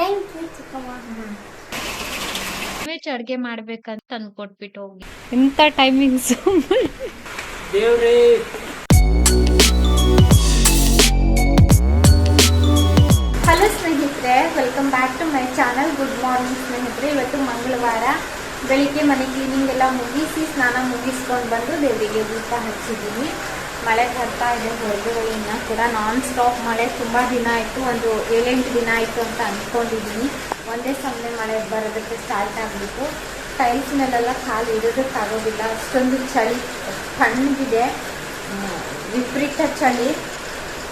Thank you ಚಿಕ್ಕಮ್ಮ veg ಅಡುಗೆ ಮಾಡ್ಬೇಕಂತ ತಂದ್ಕೊಟ್ಬಿಟ್ಟು ಹೋಗಿ. ಇಂಥ ಟೈಮಿಂಗ್ಸ್ ದೇವ್ರೇ. ಹಲೋ ಸ್ನೇಹಿತರೆ welcome back to my channel good morning ಸ್ನೇಹಿತರೆ. ಇವತ್ತು ಮಂಗಳವಾರ ಬೆಳಿಗ್ಗೆ ಮನೆ ಕ್ಲೀನಿಂಗ್ ಎಲ್ಲ ಮುಗಿಸಿ ಸ್ನಾನ ಮುಗಿಸ್ಕೊಂಡು ಬಂದು ದೇವರಿಗೆ ದೀಪ ಹಚ್ಚಿದ್ದೀನಿ. ಮಳೆ ಬರ್ತಾ ಇದೆ ಹೊರಗುಗಳಿಂದ ಕೂಡ ನಾನ್ ಸ್ಟಾಪ್ ಮಳೆ ತುಂಬ ದಿನ ಆಯಿತು, ಒಂದು ಏಳೆಂಟು ದಿನ ಆಯಿತು ಅಂತ ಅಂದ್ಕೊಂಡಿದ್ದೀನಿ ಒಂದೇ ಸಮಯ ಮಳೆ ಬರೋದಕ್ಕೆ ಸ್ಟಾರ್ಟ್ ಆಗಿಬಿಟ್ಟು ಟೈಲ್ಸ್ ಮೇಲೆಲ್ಲ ಕಾಲು ಇಡೋದಕ್ಕಾಗೋದಿಲ್ಲ ಅಷ್ಟೊಂದು ಚಳಿ, ತಣ್ಣಗಿದೆ. ವಿಪರೀತ ಚಳಿ.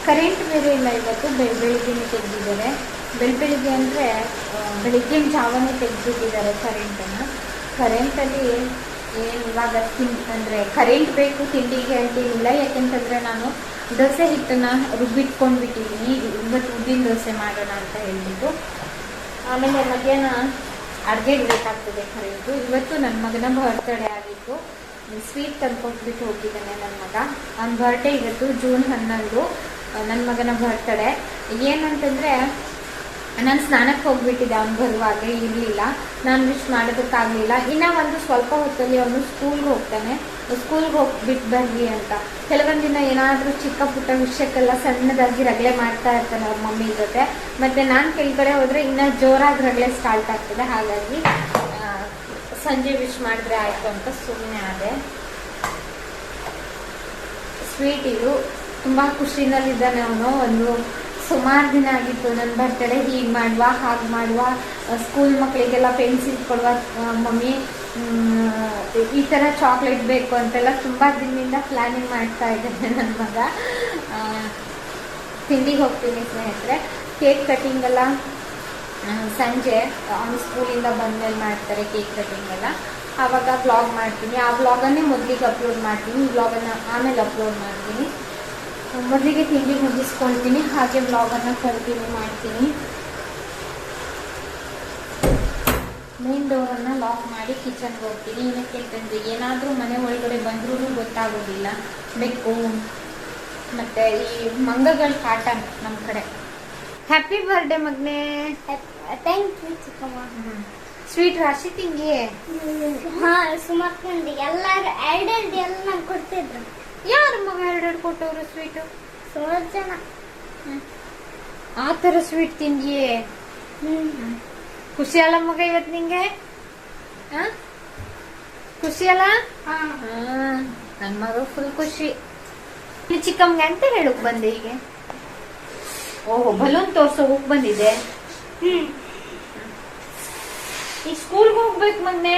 ಕರೆಂಟ್ ಬೇರೆ ಇಲ್ಲ ಇವತ್ತು, ಬೆಳ್, ಬೆಳಿಗ್ಗೆನೇ ತೆಗೆದಿದ್ದಾರೆ. ಬೆಳ್, ಬೆಳಿಗ್ಗೆ ಅಂದರೆ ಬೆಳಿಗ್ಗೆ ಜಾವನೇ ತೆಗೆದಿಟ್ಟಿದ್ದಾರೆ ಕರೆಂಟನ್ನು ಕರೆಂಟಲ್ಲಿ ಏನು ಇವಾಗ ತಿನ್, ಅಂದರೆ ಕರೆಂಟ್ ಬೇಕು ತಿಂಡಿಗೆ ಅಂತೇನಿಲ್ಲ ಯಾಕೆಂತಂದರೆ ನಾನು ದೋಸೆ ಹಿಟ್ಟನ್ನು ರುಬ್ಬಿಟ್ಕೊಂಡು ಬಿಟ್ಟಿದ್ದೀನಿ ಇವತ್ತು ಉದ್ದಿನ ದೋಸೆ ಮಾಡೋಣ ಅಂತ ಹೇಳ್ಬಿಟ್ಟು. ಆಮೇಲೆ ಮಧ್ಯಾಹ್ನ ಅಡುಗೆಗೆ ಬೇಕಾಗ್ತದೆ ಕರೆಂಟು. ಇವತ್ತು ನನ್ನ ಮಗನ ಬರ್ತಡೇ ಆಗಿತ್ತು. ಸ್ವೀಟ್ ತಂದ್ಕೊಟ್ಬಿಟ್ಟು ಹೋಗಿದ್ದಾನೆ ನನ್ನ ಮಗ. ಅವ್ನ ಬರ್ಡೇ ಇವತ್ತು ಜೂನ್ ಹನ್ನೊಂದು ನನ್ನ ಮಗನ ಬರ್ತಡೇ ಏನಂತಂದರೆ ನಾನು ಸ್ನಾನಕ್ಕೆ ಹೋಗ್ಬಿಟ್ಟಿದ್ದೆ, ಅವ್ನು ಬರುವಾಗ ಇರಲಿಲ್ಲ. ನಾನು ವಿಶ್ ಮಾಡೋದಕ್ಕಾಗಲಿಲ್ಲ. ಇನ್ನೂ ಒಂದು ಸ್ವಲ್ಪ ಹೊತ್ತಲ್ಲಿ ಅವನು ಸ್ಕೂಲ್ಗೆ ಹೋಗ್ತಾನೆ. ಸ್ಕೂಲ್ಗೆ ಹೋಗ್ಬಿಟ್ಟು ಬರ್ರಿ ಅಂತ. ಕೆಲವೊಂದು ದಿನ ಏನಾದರೂ ಚಿಕ್ಕ ಪುಟ್ಟ ವಿಷಯಕ್ಕೆಲ್ಲ ಸಣ್ಣದಾಗಿ ರಗಳೆ ಮಾಡ್ತಾ ಇರ್ತಾನೆ ಅವ್ರ ಮಮ್ಮಿ ಜೊತೆ. ಮತ್ತು ನಾನು ಕೆಳಗಡೆ ಹೋದರೆ ಇನ್ನೂ ಜೋರಾಗಿ ರಗಳೆ ಸ್ಟಾರ್ಟ್ ಆಗ್ತದೆ. ಹಾಗಾಗಿ ಸಂಜೆ ವಿಶ್ ಮಾಡಿದ್ರೆ ಆಯಿತು ಅಂತ ಸುಮ್ಮನೆ ಆದೆ. ಸ್ವೀಟ್ ಇದು ತುಂಬ ಖುಷಿನಲ್ಲಿದ್ದಾನೆ ಅವನು. ಒಂದು ಸುಮಾರು ದಿನ ಆಗಿತ್ತು ನನ್ನ ಬರ್ತಡೇ ಹೀಗೆ ಮಾಡುವ, ಹಾಗೆ ಮಾಡುವ ಸ್ಕೂಲ್ ಮಕ್ಕಳಿಗೆಲ್ಲ ಪೆನ್ಸಿಲ್ ಕೊಡುವ ಮಮ್ಮಿ ಈ ಥರ ಚಾಕ್ಲೇಟ್ ಬೇಕು ಅಂತೆಲ್ಲ ತುಂಬ ದಿನದಿಂದ ಪ್ಲ್ಯಾನಿಂಗ್ ಮಾಡ್ತಾ ಇದ್ದೇನೆ ನನ್ನ ಮಗ. ತಿಂಡಿಗೆ ಹೋಗ್ತೀನಿ ಸ್ನೇಹಿತರೆ. ಕೇಕ್ ಕಟಿಂಗ್ ಎಲ್ಲ ಸಂಜೆ, ಅವ್ನು ಸ್ಕೂಲಿಂದ ಬಂದಮೇಲೆ ಮಾಡ್ತಾರೆ ಕೇಕ್ ಕಟಿಂಗ್ ಎಲ್ಲ. ಆವಾಗ ಬ್ಲಾಗ್ ಮಾಡ್ತೀನಿ. ಆ ವ್ಲಾಗನ್ನೇ ಮೊದಲಿಗೆ ಅಪ್ಲೋಡ್ ಮಾಡ್ತೀನಿ. ಈ ವ್ಲಾಗನ್ನು ಆಮೇಲೆ ಅಪ್ಲೋಡ್ ಮಾಡ್ತೀನಿ. ಮೊದಲಿಗೆ ತಿಂಡಿ ಮುಗಿಸ್ಕೊಳ್ತೀನಿ ಹಾಗೆ ಬ್ಲಾಗನ್ನು ಕಂಟಿನ್ಯೂ ಮಾಡ್ತೀನಿ. ಮೇನ್ ಡೋರನ್ನು ಲಾಕ್ ಮಾಡಿ ಕಿಚನ್ಗೆ ಹೋಗ್ತೀನಿ. ಏನಕ್ಕೆ ಅಂತಂದರೆ ಏನಾದರೂ ಮನೆ ಒಳಗಡೆ ಬಂದ್ರೂ ಗೊತ್ತಾಗೋದಿಲ್ಲ. ಬೆಕ್ಕು ಮತ್ತು ಈ ಮಂಗಗಳ ಕಾಟ ನಮ್ಮ ಕಡೆ. ಹ್ಯಾಪಿ ಬರ್ಡೇ ಮಗ್ನೆ. ಥ್ಯಾಂಕ್ ಯು ಚಿಕ್ಕಮ್ಮ. ಸ್ವೀಟ್ ರಾಶಿ ತಿಂಗಿ. ಹಾಂ ಸುಮಾರು ಎಲ್ಲರೂ ಎಲ್ಲಾರು ಎರಡೆರಡು ಎಲ್ಲ ನಂಗೆ ಕೊಡ್ತಿದ್ರು. ಯಾರ ಮಗ ಎರಡೆರಡು ಕೊಟ್ಟವರು ಸ್ವೀಟು ಸ್ವಲ್ಪ ಜನ ಆ ಥರ ಸ್ವೀಟ್ ತಿಂದಿಯೇ? ಖುಷಿ ಅಲ್ಲ ಮಗ ಇವತ್ತು ನಿಂಗೆ? ಖುಷಿ ಅಲ್ಲ? ಹಾ. ನನ್ನ ಮಗ ಫುಲ್ ಖುಷಿ. ಚಿಕ್ಕಮ್ಗೆ ಅಂತ ಹೇಳಕ್ ಬಂದೆ ಹೀಗೆ? ಓಹೋ ಬಲೂನ್ ತೋರ್ಸೋ ಹೋಗ್ ಬಂದಿದೆ ಈ ಸ್ಕೂಲ್ಗೆ ಹೋಗ್ಬೇಕು ಮೊನ್ನೆ?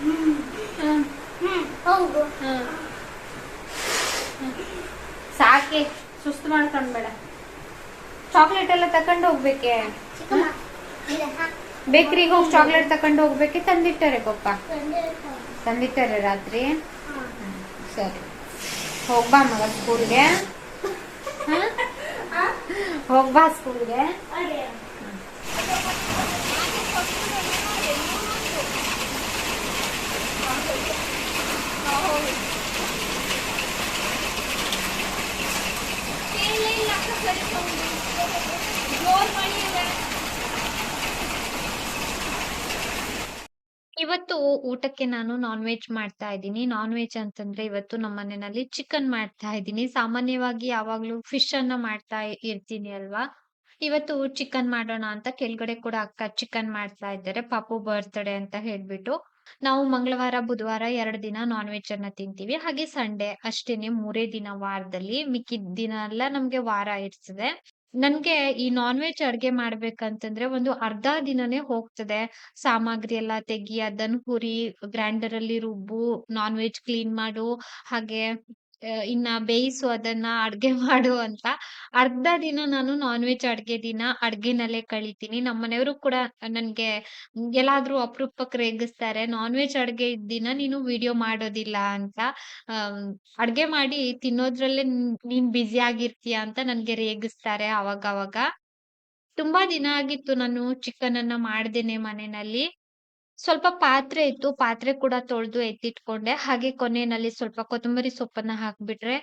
ಹ್ಮ್. ಹ್ಮ್. ಹೌದು ಸಾಕೆ ಸುಸ್ತು ಮಾಡ್ಕೊಂಡ್ಬೇಡ ಚಾಕ್ಲೇಟ್ ಎಲ್ಲ ತಕೊಂಡು ಹೋಗ್ಬೇಕೆ? ಬೇಕ್ರಿಗೆ ಹೋಗಿ ಚಾಕ್ಲೇಟ್ ತಕೊಂಡು ಹೋಗ್ಬೇಕೆ? ತಂದಿಟ್ಟಾರೆ ಪಪ್ಪ. ತಂದೆ ತಂದಿಟ್ಟಾರೆ ರಾತ್ರಿ? ಸರಿ. ಹೋಗ್ಬಾ ಮಗ ಸ್ಕೂಲ್ಗೆ. ಹೋಗ್ಬಾ ಸ್ಕೂಲ್ಗೆ. ಇವತ್ತು ಊಟಕ್ಕೆ ನಾನು ನಾನ್ ವೆಜ್ ಮಾಡ್ತಾ ಇದ್ದೀನಿ. ನಾನ್ ವೆಜ್ ಅಂತಂದ್ರೆ ಇವತ್ತು ನಮ್ಮ ಮನೆಯಲ್ಲಿ ಚಿಕನ್ ಮಾಡ್ತಾ ಇದ್ದೀನಿ. ಸಾಮಾನ್ಯವಾಗಿ ಯಾವಾಗ್ಲೂ ಫಿಶ್ ಅನ್ನ ಮಾಡ್ತಾ ಇರ್ತೀನಿ ಅಲ್ವಾ? ಇವತ್ತು ಚಿಕನ್ ಮಾಡೋಣ ಅಂತ ಕೆಳಗಡೆ ಕೂಡ ಅಕ್ಕ ಚಿಕನ್ ಮಾಡ್ತಾ ಇದ್ದಾರೆ. ಪಾಪು ಬರ್ತ್ಡೇ ಅಂತ ಹೇಳ್ಬಿಟ್ಟು. ನಾವು ಮಂಗಳವಾರ, ಬುಧವಾರ ಎರಡು ದಿನ ನಾನ್ ವೆಜ್ ಅನ್ನ ತಿಂತೀವಿ. ಹಾಗೆ ಸಂಡೇ ಅಷ್ಟೇನೆ ಮೂರೇ ದಿನ ವಾರದಲ್ಲಿ ಮಿಕ್ಕಿದ ದಿನ ಎಲ್ಲ ನಮ್ಗೆ ವಾರ ಇರ್ತದೆ. ನನ್ಗೆ ಈ ನಾನ್ ವೆಜ್ ಅಡ್ಗೆ ಮಾಡ್ಬೇಕಂತಂದ್ರೆ ಒಂದು ಅರ್ಧ ದಿನನೇ ಹೋಗ್ತದೆ. ಸಾಮಗ್ರಿ ಎಲ್ಲ ತೆಗಿ ಅದನ್ನ ಹುರಿ ಗ್ರೈಂಡರ್ ಅಲ್ಲಿ ರುಬ್ಬು ನಾನ್ ವೆಜ್ ಕ್ಲೀನ್ ಮಾಡು. ಹಾಗೆ ಇನ್ನ ಬೇಯಿಸು ಅದನ್ನ ಅಡ್ಗೆ ಮಾಡು ಅಂತ. ಅರ್ಧ ದಿನ ನಾನು ನಾನ್ ವೆಜ್ ಅಡ್ಗೆ ದಿನ ಅಡ್ಗೆನಲ್ಲೇ ಕಳಿತೀನಿ. ನಮ್ಮ ಮನೆಯವರು ಕೂಡ ನನ್ಗೆ ಎಲ್ಲಾದ್ರೂ ಅಪರೂಪಕ್ಕೆ ರೇಗಿಸ್ತಾರೆ. ನಾನ್ ವೆಜ್ ಅಡ್ಗೆ ದಿನ ನೀನು ವಿಡಿಯೋ ಮಾಡೋದಿಲ್ಲ ಅಂತ. ಅಡ್ಗೆ ಮಾಡಿ ತಿನ್ನೋದ್ರಲ್ಲೇ ನೀನ್- ಬ್ಯುಸಿ ಆಗಿರ್ತೀಯ ಅಂತ ನನ್ಗೆ ರೇಗಿಸ್ತಾರೆ ಅವಾಗ ಅವಾಗ ತುಂಬಾ ದಿನ ಆಗಿತ್ತು ನಾನು ಚಿಕನ್ ಅನ್ನ ಮಾಡ್ದೇನೆ ಮನೆಯಲ್ಲಿ. ಸ್ವಲ್ಪ ಪಾತ್ರೆ ಇತ್ತು ಪಾತ್ರೆ ಕೂಡ ತೊಳ್ದು ಎತ್ತಿಟ್ಕೊಂಡೆ. ಹಾಗೆ ಕೊನೆಯಲ್ಲಿ ಸ್ವಲ್ಪ ಕೊತ್ತಂಬರಿ ಸೊಪ್ಪನ್ನ ಹಾಕ್ಬಿಟ್ರೆ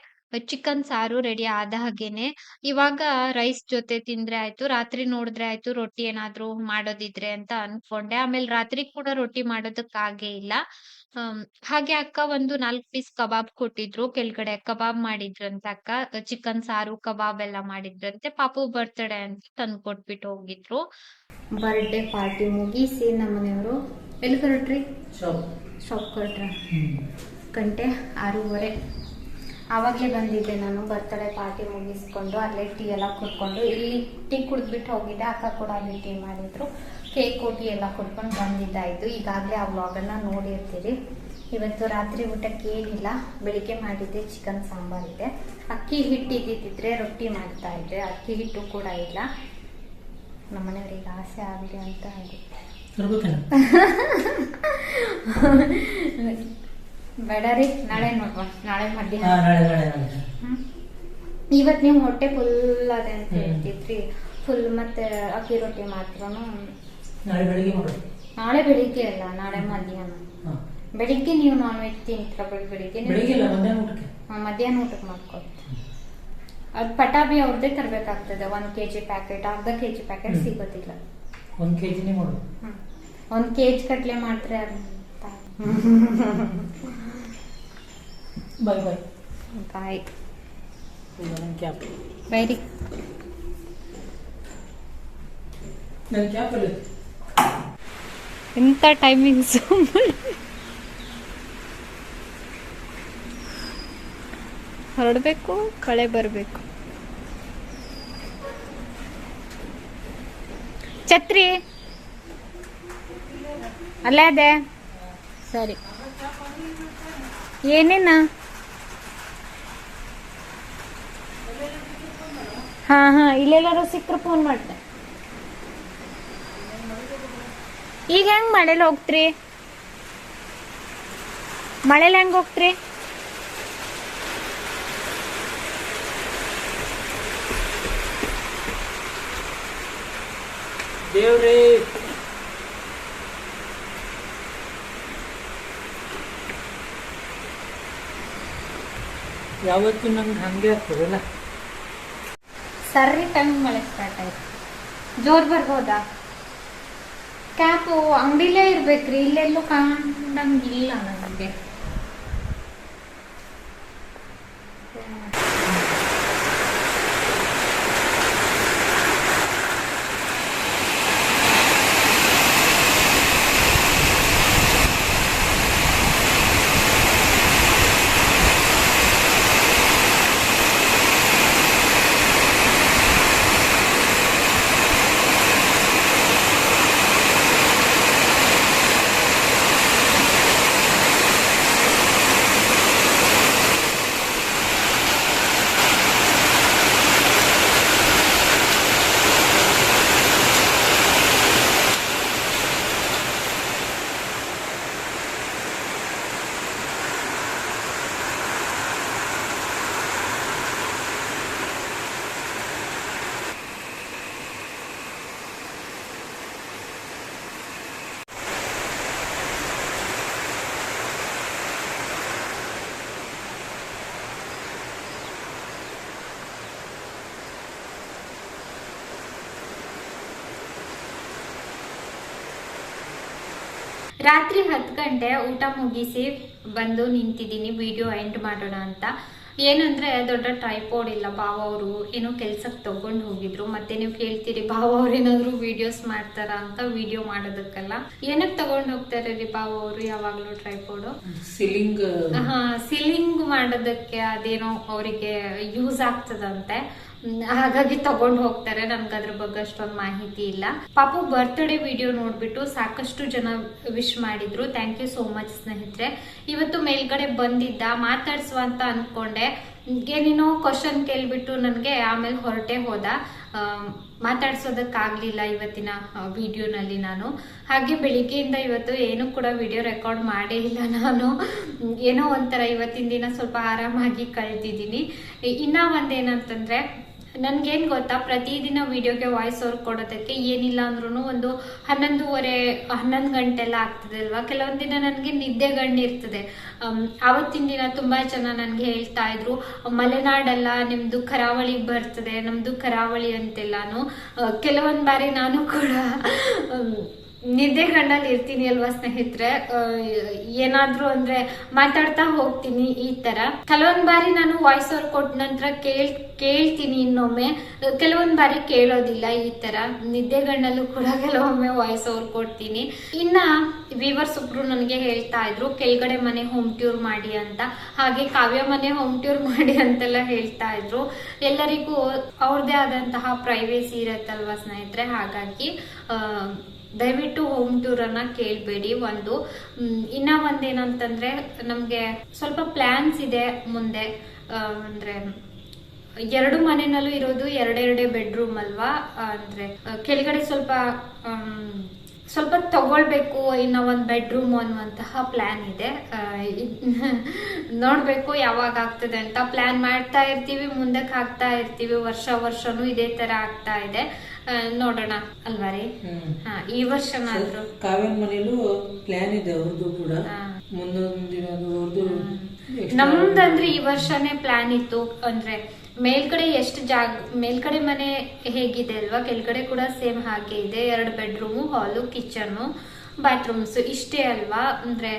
ಚಿಕನ್ ಸಾರು ರೆಡಿ ಆದ ಹಾಗೇನೆ. ಇವಾಗ ರೈಸ್ ಜೊತೆ ತಿಂದ್ರೆ ಆಯ್ತು ರಾತ್ರಿ ನೋಡಿದ್ರೆ ಆಯ್ತು ರೊಟ್ಟಿ ಏನಾದ್ರು ಮಾಡೋದಿದ್ರೆ ಅಂತ ಅನ್ಕೊಂಡೆ. ಆಮೇಲೆ ರಾತ್ರಿ ಕೂಡ ರೊಟ್ಟಿ ಮಾಡೋದಕ್ ಆಗೇ ಇಲ್ಲ. ಹಾಗೆ ಅಕ್ಕ ಒಂದು ನಾಲ್ಕು ಪೀಸ್ ಕಬಾಬ್ ಕೊಟ್ಟಿದ್ರು. ಕೆಳಗಡೆ ಕಬಾಬ್ ಮಾಡಿದ್ರಂತೆ ಅಕ್ಕ. ಚಿಕನ್ ಸಾರು ಕಬಾಬ್ ಎಲ್ಲ ಮಾಡಿದ್ರಂತೆ. ಪಾಪು ಬರ್ತಡೆ ಅಂತ ತಂದು ಕೊಟ್ಬಿಟ್ಟು ಹೋಗಿದ್ರು. ಬರ್ಡೇ ಪಾರ್ಟಿ ಮುಗಿಸಿ ನಮ್ಮನೆಯವರು ಎಲ್ಲಿ ಹೊರಟ್ರಿ? ಶಾಪ್ ಶಾಪ್ ಹೊರಟ್ರ? ಗಂಟೆ ಆರೂವರೆ. ಆವಾಗಲೇ ಬಂದಿದ್ದೆ ನಾನು ಬರ್ತಡೇ ಪಾರ್ಟಿ ಮುಗಿಸ್ಕೊಂಡು ಅಲ್ಲೇ ಟೀ ಎಲ್ಲ ಕುಡ್ಕೊಂಡು ಇಲ್ಲಿ ಟೀ ಕುಡಿದ್ಬಿಟ್ಟು ಹೋಗಿದ್ದೆ ಅಕ್ಕ ಕೂಡ ಅಲ್ಲಿ ಟೀ ಮಾಡಿದ್ರು. ಕೇಕ್ ಟೀ ಎಲ್ಲ ಕುಡ್ಕೊಂಡು ಬಂದಿದ್ದಾಯಿತು. ಈಗಾಗಲೇ ಆ ವ್ಲಾಗನ್ನು ನೋಡಿರ್ತೀರಿ. ಇವತ್ತು ರಾತ್ರಿ ಊಟಕ್ಕೆ ಏನಿಲ್ಲ ಬೆಳಿಗ್ಗೆ ಮಾಡಿದ್ದೆ ಚಿಕನ್ ಸಾಂಬಾರಿದೆ ಅಕ್ಕಿ ಹಿಟ್ಟು ಇದ್ದಿದ್ದರೆ ರೊಟ್ಟಿ ಮಾಡ್ತಾ ಇದ್ದೆ. ಅಕ್ಕಿ ಹಿಟ್ಟು ಕೂಡ ಇಲ್ಲ. ನಮ್ಮನೆಯವ್ರಿಗೆ ಆಸೆ ಆಗಲಿ ಅಂತ ತರ್ಬೇಕೇನ? ಬೇಡ ರೀ ನಾಳೆ ನೋಡುವ ನಾಳೆ ಮಧ್ಯಾಹ್ನ. ನಾಳೆ ನಾಳೆ ನಾಳೆ. ಇವತ್ತು ನೀವು ಹೊಟ್ಟೆ ಫುಲ್ ಅದೇ ಅಂತ. ಹೇಳ್ತಿದ್ರಿ. ಫುಲ್ ಮತ್ತೆ ಅಕ್ಕಿ ರೊಟ್ಟಿ ಮಾತ್ರ ನಾಳೆ ಬೆಳಿಗ್ಗೆ ನಾಳೆ ಬೆಳಿಗ್ಗೆ ಅಲ್ಲ ನಾಳೆ ಮಧ್ಯಾಹ್ನ. ಬೆಳಿಗ್ಗೆ ನೀವು ನಾನ್ ವೆಜ್ ತಿಂತೀರ ಬೆಳ್ ಬೆಳಿಗ್ಗೆ ಬೆಳಿಗ್ಗೆ ಇಲ್ಲ ಮಧ್ಯಾಹ್ನ ಊಟಕ್ಕೆ. ಮಧ್ಯಾಹ್ನ ಊಟಕ್ಕೆ ಮಾಡ್ಕೊಳ್ತೀವಿ. ಅದು ಪಟಾಬಿ ಅವ್ರದ್ದೇ ತರಬೇಕಾಗ್ತದೆ ಒಂದು ಕೆಜಿ ಪ್ಯಾಕೆಟ್ ಅರ್ಧ ಕೆ ಜಿ ಪ್ಯಾಕೆಟ್. ಸಿಗೋದಿಲ್ಲ. ಒಂದು ಕೆ ಜಿನೇ ಮಾಡೋದು. ಹ್ಮ್. ಒಂದು ಕೆ ಜಿ ಕಟ್ಲೆ ಮಾಡ್ತಾರೆ ಅಂತ ಬಾಯ್ ಬಾಯ್ ಬಾಯ್ ಕ್ಯಾಪ್ ನನ್ನ ಕ್ಯಾಪ್ ಅಲ್ಲಿ ಟೈಮಿಂಗ್ಸ್ ಹೊರಡಬೇಕು ಕಳೆ ಬರಬೇಕು. ಛತ್ರಿ. ಅಲ್ಲೇ ಅದೇ. ಸರಿ. ಏನೇನ? ಹಾ ಹಾ ಇಲ್ಲೆಲ್ಲಾರು ಸಿಕ್ಕರು ಫೋನ್ ಮಾಡ್ತೆ. ಈಗ ಹೆಂಗ್ ಮಳೆಲ್ ಹೋಗ್ತ್ರಿ? ಮಳೆಲ್ ಹೆಂಗ್ ಹೋಗ್ತ್ರಿ? ದೇವ್ರೇ ಯಾವತ್ತು ನಂಗೆ ಹಂಗೆ ಆಗ್ತದಲ್ಲ ಸರಿ ಟೈಮ್ ಮಳೆ ಸ್ಟಾರ್ಟ್ ಆಯ್ತು. ಜೋರ್ ಬರ್ಬೋದಾ? ಕ್ಯಾಪು ಅಂಗಡಿಲೇ ಇರ್ಬೇಕ್ರಿ, ಇಲ್ಲೆಲ್ಲೂ ಕಾಣಂಗಿಲ್ಲ ನನಗೆ ರಾತ್ರಿ ಹತ್ತು ಗಂಟೆ ಊಟ ಮುಗಿಸಿ ಬಂದು ನಿಂತಿದ್ದೀನಿ ವಿಡಿಯೋ ಎಂಡ್ ಮಾಡೋಣ ಅಂತ. ಏನಂದ್ರೆ ದೊಡ್ಡ ಟ್ರೈಪೋಡ್ ಇಲ್ಲ ಭಾವ ಅವರು ಏನೋ ಕೆಲ್ಸಕ್ಕೆ ತಗೊಂಡು ಹೋಗಿದ್ರು. ಮತ್ತೆ ನೀವು ಕೇಳ್ತೀರಿ ಭಾವ ಅವ್ರು ಏನಾದ್ರು ವಿಡಿಯೋಸ್ ಮಾಡ್ತಾರ ಅಂತ ವಿಡಿಯೋ ಮಾಡೋದಕ್ಕಲ್ಲ. ಏನಕ್ಕೆ ತಗೊಂಡು ಹೋಗ್ತಾರೆ ರೀ ಭಾವ ಅವರು ಯಾವಾಗ್ಲೂ ಟ್ರೈಪೋಡು ಸಿಲಿಂಗ್ ಹಾ ಸಿಲಿಂಗ್ ಮಾಡೋದಕ್ಕೆ ಅದೇನೋ ಅವರಿಗೆ ಯೂಸ್ ಆಗ್ತದಂತೆ. ಹಾಗಾಗಿ ತಗೊಂಡ್ ಹೋಗ್ತಾರೆ. ನನ್ಗೆ ಅದ್ರ ಬಗ್ಗೆ ಅಷ್ಟೊಂದು ಮಾಹಿತಿ ಇಲ್ಲ. ಪಾಪು ಬರ್ತ್ಡೇ ವಿಡಿಯೋ ನೋಡ್ಬಿಟ್ಟು ಸಾಕಷ್ಟು ಜನ ವಿಶ್ ಮಾಡಿದ್ರು. ಥ್ಯಾಂಕ್ ಯು ಸೋ ಮಚ್ ಸ್ನೇಹಿತರೆ. ಇವತ್ತು ಮೇಲ್ಗಡೆ ಬಂದಿದ್ದ, ಮಾತಾಡ್ಸುವ ಅಂತ ಅನ್ಕೊಂಡೆ. ಏನೇನೋ ಕ್ವಶನ್ ಕೇಳ್ಬಿಟ್ಟು ನನಗೆ ಆಮೇಲೆ ಹೊರಟೆ ಹೋದ. ಮಾತಾಡ್ಸೋದಕ್ಕಾಗ್ಲಿಲ್ಲ ಇವತ್ತಿನ ವಿಡಿಯೋನಲ್ಲಿ ನಾನು. ಹಾಗೆ ಬೆಳಿಗ್ಗೆಯಿಂದ ಇವತ್ತು ಏನು ಕೂಡ ವಿಡಿಯೋ ರೆಕಾರ್ಡ್ ಮಾಡೇ ಇಲ್ಲ ನಾನು. ಏನೋ ಒಂಥರ ಇವತ್ತಿನ ದಿನ ಸ್ವಲ್ಪ ಆರಾಮಾಗಿ ಕಳೆದಿದ್ದೀನಿ. ಇನ್ನ ಒಂದೇನಂತಂದ್ರೆ ನನ್ಗೇನ್ ಗೊತ್ತಾ ಪ್ರತಿದಿನ ವಿಡಿಯೋಗೆ ವಾಯ್ಸ್ ಓವರ್ ಕೊಡೋದಕ್ಕೆ ಏನಿಲ್ಲ ಅಂದ್ರೂ ಒಂದು ಹನ್ನೊಂದುವರೆ ಹನ್ನೊಂದು ಗಂಟೆ ಎಲ್ಲ ಆಗ್ತದೆ ಅಲ್ವಾ? ಕೆಲವೊಂದ್ ದಿನ ನನಗೆ ನಿದ್ದೆ ಅಮ್, ಆವತ್ತಿನ ದಿನ ತುಂಬಾ ಜನ ನನ್ಗೆ ಹೇಳ್ತಾ ಇದ್ರು ಮಲೆನಾಡೆಲ್ಲ ನಿಮ್ದು ಕರಾವಳಿ ಬರ್ತದೆ ನಮ್ದು ಕರಾವಳಿ ಅಂತೆಲ್ಲಾನು. ಕೆಲವೊಂದು ಬಾರಿ ನಾನು ಕೂಡ ನಿದ್ದೆ ಗಂಡಲ್ಲಿ ಇರ್ತೀನಿ ಅಲ್ವಾ ಸ್ನೇಹಿತರೆ? ಏನಾದ್ರು ಅಂದ್ರೆ ಮಾತಾಡ್ತಾ ಹೋಗ್ತೀನಿ ಈ ತರ. ಕೆಲವೊಂದ್ ಬಾರಿ ನಾನು ವಾಯ್ಸ್ ಓವರ್ ಕೊಟ್ಟ ನಂತರ ಕೇಳ್, ಕೇಳ್ತೀನಿ ಇನ್ನೊಮ್ಮೆ. ಕೆಲವೊಂದ್ ಬಾರಿ ಕೇಳೋದಿಲ್ಲ ಈ ತರ. ನಿದ್ದೆ ಗಂಡಲ್ಲೂ ಕೂಡ ಕೆಲವೊಮ್ಮೆ ವಾಯ್ಸ್ ಓವರ್ ಕೊಡ್ತೀನಿ ಇನ್ನ ವಿವರ್ ಒಬ್ರು ನನಗೆ ಹೇಳ್ತಾ ಇದ್ರು, ಕೆಳಗಡೆ ಮನೆ ಹೋಮ್ ಟ್ಯೂರ್ ಮಾಡಿ ಅಂತ. ಹಾಗೆ ಕಾವ್ಯ ಮನೆ ಹೋಮ್ ಟ್ಯೂರ್ ಮಾಡಿ ಅಂತೆಲ್ಲ ಹೇಳ್ತಾ ಇದ್ರು. ಎಲ್ಲರಿಗೂ ಅವ್ರದೇ ಆದಂತಹ ಪ್ರೈವೇಸಿ ಇರತ್ತಲ್ವಾ ಸ್ನೇಹಿತರೆ? ಹಾಗಾಗಿ ದಯವಿಟ್ಟು ಹೋಮ್ ಟೂರ್ ಅನ್ನ ಕೇಳಬೇಡಿ. ಒಂದು ಇನ್ನ ಒಂದೇನಂತಂದ್ರೆ ನಮ್ಗೆ ಸ್ವಲ್ಪ ಪ್ಲಾನ್ಸ್ ಇದೆ ಮುಂದೆ. ಅಂದ್ರೆ ಎರಡು ಮನೆನಲ್ಲೂ ಇರೋದು ಎರಡೆರಡೇ ಬೆಡ್ರೂಮ್ ಅಲ್ವಾ? ಅಂದ್ರೆ ಕೆಳಗಡೆ ಸ್ವಲ್ಪ ಸ್ವಲ್ಪ ತಗೊಳ್ಬೇಕು ಇನ್ನ ಒಂದ್ ಬೆಡ್ರೂಮ್ ಅನ್ನುವಂತಹ ಪ್ಲಾನ್ ಇದೆ. ನೋಡ್ಬೇಕು ಯಾವಾಗ ಆಗ್ತದೆ ಅಂತ ಪ್ಲಾನ್ ಮಾಡ್ತಾ ಇರ್ತೀವಿ ಮುಂದಕ್ ಹಾಕ್ತಾ ಇರ್ತೀವಿ ವರ್ಷ ವರ್ಷನೂ ಇದೇ ತರ ಆಗ್ತಾ ಇದೆ. ನೋಡೋಣ ಅಲ್ವಾ ರೀ? ಹಾ ಈ ವರ್ಷನಾದ್ರೂ ಕಾವೇರಿ ಮನೇಲೂ ಪ್ಲಾನ್ ಇದೆ ಅವ್ರದ್ದು ಕೂಡ. ಮುಂದೊಂದು ನಮ್ದಂದ್ರೆ ಈ ವರ್ಷನೇ ಪ್ಲಾನ್ ಇತ್ತು ಅಂದ್ರೆ ಮೇಲ್ಗಡೆ ಎಷ್ಟು ಜಾಗ, ಮೇಲ್ಗಡೆ ಮನೆ ಹೇಗಿದೆ ಅಲ್ವಾ? ಕೆಳಗಡೆ ಕೂಡ ಸೇಮ್ ಹಾಗೆ ಇದೆ. ಎರಡು ಬೆಡ್ರೂಮು, ಹಾಲು, ಕಿಚನು, ಬಾತ್ರೂಮ್ಸ್ ಇಷ್ಟೇ ಅಲ್ವಾ? ಅಂದ್ರೆ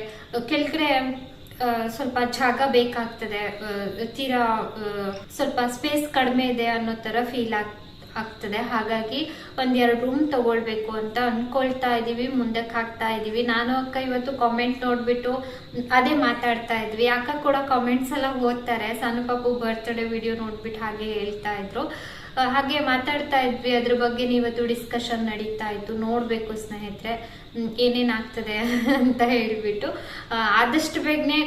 ಕೆಳಗಡೆ ಸ್ವಲ್ಪ ಜಾಗ ಬೇಕಾಗ್ತದೆ. ತೀರಾ ಸ್ವಲ್ಪ ಸ್ಪೇಸ್ ಕಡಿಮೆ ಇದೆ ಅನ್ನೋ ತರ ಫೀಲ್ ಆಗ್ ಆಗ್ತದೆ. ಹಾಗಾಗಿ ಒಂದೆರಡು ರೂಮ್ ತಗೊಳ್ಬೇಕು ಅಂತ ಅನ್ಕೊಳ್ತಾ ಇದೀವಿ, ಮುಂದಕ್ಕೆ ಹಾಕ್ತಾ ಇದೀವಿ. ನಾನು ಅಕ್ಕ ಇವತ್ತು ಕಾಮೆಂಟ್ ನೋಡ್ಬಿಟ್ಟು ಅದೇ ಮಾತಾಡ್ತಾ ಇದ್ವಿ. ಅಕ್ಕ ಕೂಡ ಕಾಮೆಂಟ್ಸ್ ಎಲ್ಲ ಓದ್ತಾರೆ. ಸಣ್ಣ ಪಾಪು ಬರ್ತ್ಡೇ ವಿಡಿಯೋ ನೋಡ್ಬಿಟ್ಟು ಹಾಗೆ ಹೇಳ್ತಾ ಇದ್ರು. ಹಾಗೆ ಮಾತಾಡ್ತಾ ಇದ್ವಿ. ಅದ್ರ ಬಗ್ಗೆ ಇವತ್ತು ಡಿಸ್ಕಷನ್ ನಡೀತಾ ಇತ್ತು. ನೋಡ್ಬೇಕು ಸ್ನೇಹಿತರೆ. ಏನೇನಾಗ್ತದೆ ಅಂತ ಹೇಳ್ಬಿಟ್ಟು ಆದಷ್ಟು ಬೇಗನೆ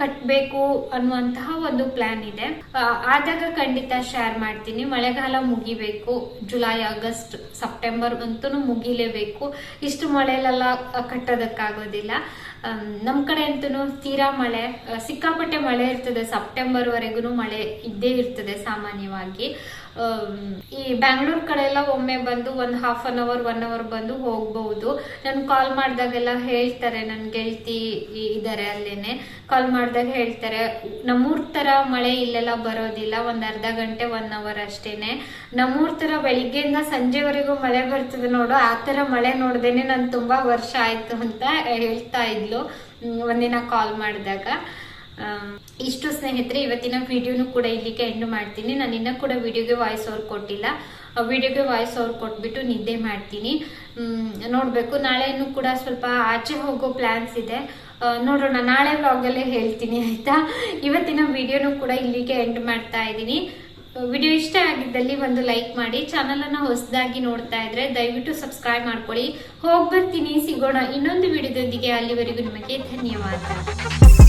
ಕಟ್ಟಬೇಕು ಅನ್ನುವಂತಹ ಒಂದು ಪ್ಲಾನ್ ಇದೆ. ಆದಾಗ ಖಂಡಿತ ಶೇರ್ ಮಾಡ್ತೀನಿ. ಮಳೆಗಾಲ ಮುಗಿಬೇಕು. ಜುಲೈ ಆಗಸ್ಟ್ ಸೆಪ್ಟೆಂಬರ್ ಅಂತೂ ಮುಗಿಲೇಬೇಕು. ಇಷ್ಟು ಮಳೆಲೆಲ್ಲ ಕಟ್ಟೋದಕ್ಕಾಗೋದಿಲ್ಲ. ನಮ್ಮ ನಮ್ ಕಡೆ ಅಂತೂ ತೀರಾ ಮಳೆ ಸಿಕ್ಕಾಪಟ್ಟೆ ಮಳೆ ಇರ್ತದೆ. ಸೆಪ್ಟೆಂಬರ್ ವರೆಗೂ ಮಳೆ ಇದ್ದೇ ಇರ್ತದೆ ಸಾಮಾನ್ಯವಾಗಿ. ಈ ಬ್ಯಾಂಗ್ಳೂರ್ ಕಡೆ ಎಲ್ಲ ಒಮ್ಮೆ ಬಂದು ಒಂದು half an hour one hour ಬಂದು ಹೋಗ್ಬಹುದು. ನಾನು ಕಾಲ್ ಮಾಡಿದಾಗೆಲ್ಲ ಹೇಳ್ತಾರೆ ನನ್ನ ಗೆಳತಿ ಇದ್ದಾರೆ ಅಲ್ಲೇನೆ. ಕಾಲ್ ಮಾಡಿದಾಗ ಹೇಳ್ತಾರೆ, ನಮ್ಮೂರ್ ತರ ಮಳೆ ಇಲ್ಲೆಲ್ಲ ಬರೋದಿಲ್ಲ, ಒಂದ್ ಅರ್ಧ ಗಂಟೆ ಒನ್ ಅವರ್ ಅಷ್ಟೇನೆ. ನಮ್ಮೂರ್ ತರ ಬೆಳಿಗ್ಗೆಯಿಂದ ಸಂಜೆವರೆಗೂ ಮಳೆ ಬರ್ತದೆ ನೋಡು, ಆ ತರ ಮಳೆ ನೋಡ್ದೇನೆ ನಾನು ತುಂಬಾ ವರ್ಷ ಆಯ್ತು ಅಂತ ಹೇಳ್ತಾ ಇದ್ಲು ಒಂದಿನ ಕಾಲ್ ಮಾಡಿದಾಗ. ಇಷ್ಟು ಸ್ನೇಹಿತರೆ, ಇವತ್ತಿನ ವಿಡಿಯೋನು ಕೂಡ ಇಲ್ಲಿಗೆ ಎಂಡ್ ಮಾಡ್ತೀನಿ. ನಾನು ಇನ್ನೂ ಕೂಡ ವಿಡಿಯೋಗೆ ವಾಯ್ಸ್ ಓವರ್ ಕೊಟ್ಟಿಲ್ಲ. ವಿಡಿಯೋಗೆ ವಾಯ್ಸ್ ಓವರ್ ಕೊಟ್ಬಿಟ್ಟು ನಿದ್ದೆ ಮಾಡ್ತೀನಿ. ನೋಡಬೇಕು. ನಾಳೆ ನಾಳೆನೂ ಕೂಡ ಸ್ವಲ್ಪ ಆಚೆ ಹೋಗೋ ಪ್ಲಾನ್ಸ್ ಇದೆ. ನೋಡೋಣ. ನಾಳೆ ವ್ಲಾಗಲ್ಲೇ ಹೇಳ್ತೀನಿ, ಆಯಿತಾ? ಇವತ್ತಿನ ವಿಡಿಯೋನು ಕೂಡ ಇಲ್ಲಿಗೆ ಎಂಡ್ ಮಾಡ್ತಾ ಇದ್ದೀನಿ. ವಿಡಿಯೋ ಇಷ್ಟ ಆಗಿದ್ದಲ್ಲಿ ಒಂದು ಲೈಕ್ ಮಾಡಿ. ಚಾನಲ್ ಅನ್ನ ಹೊಸದಾಗಿ ನೋಡ್ತಾ ಇದ್ರೆ ದಯವಿಟ್ಟು ಸಬ್ಸ್ಕ್ರೈಬ್ ಮಾಡ್ಕೊಳ್ಳಿ. ಹೋಗ್ಬರ್ತೀನಿ. ಸಿಗೋಣ ಇನ್ನೊಂದು ವಿಡಿಯೋದೊಂದಿಗೆ. ಅಲ್ಲಿವರೆಗೂ ನಿಮಗೆ ಧನ್ಯವಾದ.